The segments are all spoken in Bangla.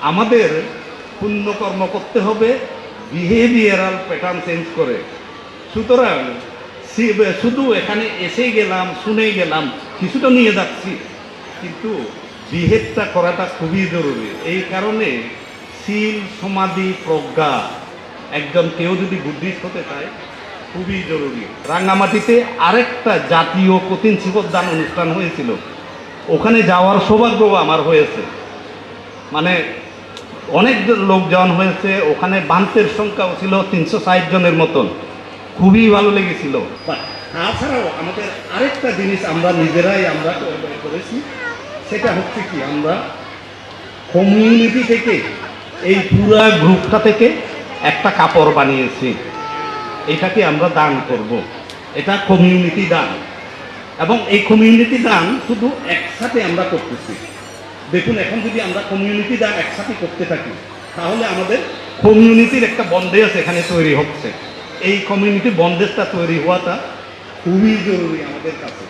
আমাদের পুণ্যকর্ম করতে হবে, বিহেভিয়ারাল প্যাটার্ন চেঞ্জ করে। সুতরাং শুধু এখানে এসে গেলাম শুনে গেলাম, কিছুটা নিয়ে যাচ্ছি। কিন্তু বিহেভটা করাটা খুবই জরুরি। এই কারণে শীল সমাধি প্রজ্ঞা, একজন কেউ যদি বুদ্ধিস্ট হতে চায়, খুবই জরুরি। রাঙ্গামাটিতে আরেকটা জাতীয় কঠিন শিবদান অনুষ্ঠান হয়েছিল। ওখানে যাওয়ার সৌভাগ্য আমার হয়েছে। মানে অনেক লোকজন হয়েছে, ওখানে বান্তের সংখ্যাও ছিল তিনশো ষাট জনের মতন। খুবই ভালো লেগেছিল। তাছাড়াও আমাদের আরেকটা জিনিস আমরা নিজেরাই আমরা করেছি, সেটা হচ্ছে কি, আমরা কমিউনিটি থেকে, এই পুরা গ্রুপটা থেকে একটা কাপড় বানিয়েছি। এটাকে আমরা দান করব। এটা কমিউনিটি দান। এবং এই কমিউনিটি দান শুধু একসাথে আমরা করতেছি। দেখুন, এখন যদি আমরা কমিউনিটি দান একসাথে করতে থাকি, তাহলে আমাদের কমিউনিটির একটা বন্দেজ এখানে তৈরি হচ্ছে। এই কমিউনিটি বন্দেজটা তৈরি হওয়াটা খুবই জরুরি আমাদের কাছে।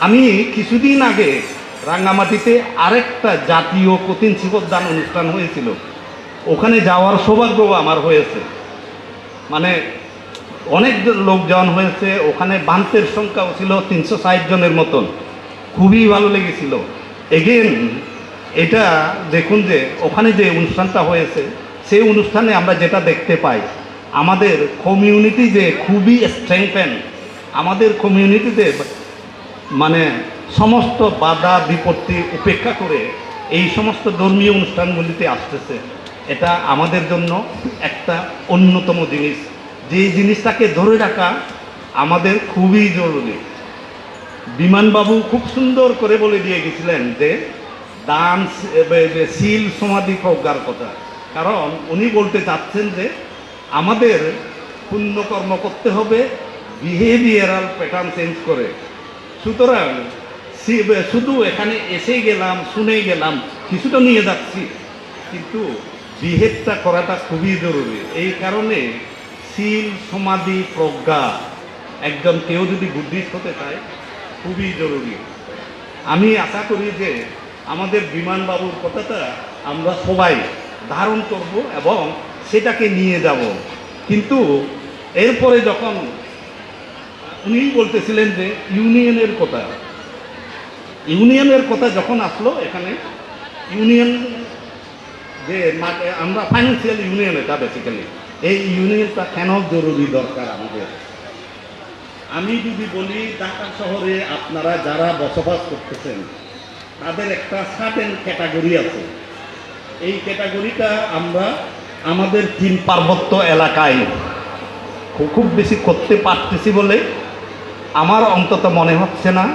আমি কিছুদিন আগে রাঙ্গামাটিতে আরেকটা জাতীয় কঠিন শিবদান অনুষ্ঠান হয়েছিল। ওখানে যাওয়ার সৌভাগ্য আমার হয়েছে। মানে অনেক লোকজন হয়েছে, ওখানে বান্তের সংখ্যাও ছিল তিনশো ষাট জনের মতন। খুবই ভালো লেগেছিল। এগেন এটা দেখুন যে ওখানে যে অনুষ্ঠানটা হয়েছে, সেই অনুষ্ঠানে আমরা যেটা দেখতে পাই, আমাদের কমিউনিটি যে খুবই স্ট্রেংথেন আমাদের কমিউনিটিতে মানে সমস্ত বাধা বিপত্তি উপেক্ষা করে এই সমস্ত ধর্মীয় অনুষ্ঠানগুলিতে আসতেছে। এটা আমাদের জন্য একটা অন্যতম জিনিস। যে জিনিসটাকে ধরে রাখা আমাদের খুবই জরুরি। বিমানবাবু খুব সুন্দর করে বলে দিয়ে গেছিলেন যে, দান শিল সমাধি প্রজ্ঞার কথা। কারণ উনি বলতে চাচ্ছেন যে, আমাদের পুণ্যকর্ম করতে হবে, বিহেভিয়ারাল প্যাটার্ন চেঞ্জ করে। সুতরাং শুধু এখানে এসে গেলাম শুনে গেলাম, কিছুটা নিয়ে যাচ্ছি। কিন্তু বিহেভটা করাটা খুবই জরুরি। এই কারণে শীল সমাধি প্রজ্ঞা, একজন কেউ যদি বুদ্ধিস্ট হতে চায় খুবই জরুরি। আমি আশা করি যে আমাদের বিমানবাবুর কথাটা আমরা সবাই ধারণ করব এবং সেটাকে নিয়ে যাব। কিন্তু এরপরে যখন উনি বলতেছিলেন যে ইউনিয়নের কথা ইউনিয়নের কথা যখন আসলো এখানে, ইউনিয়ন যে আমরা ফাইন্যান্সিয়াল ইউনিয়ন এটা বেসিক্যালি এই ইউনিয়নটা কেন জরুরি দরকার আমাদের? আমি যদি বলি, ঢাকা শহরে আপনারা যারা বসবাস করতেছেন, তাদের একটা সার্টেন ক্যাটাগরি আছে। এই ক্যাটাগরিটা আমরা আমাদের তিন পার্বত্য এলাকায় খুব খুব বেশি করতে পারতেছি বলে আমার অন্তত মনে হচ্ছে না।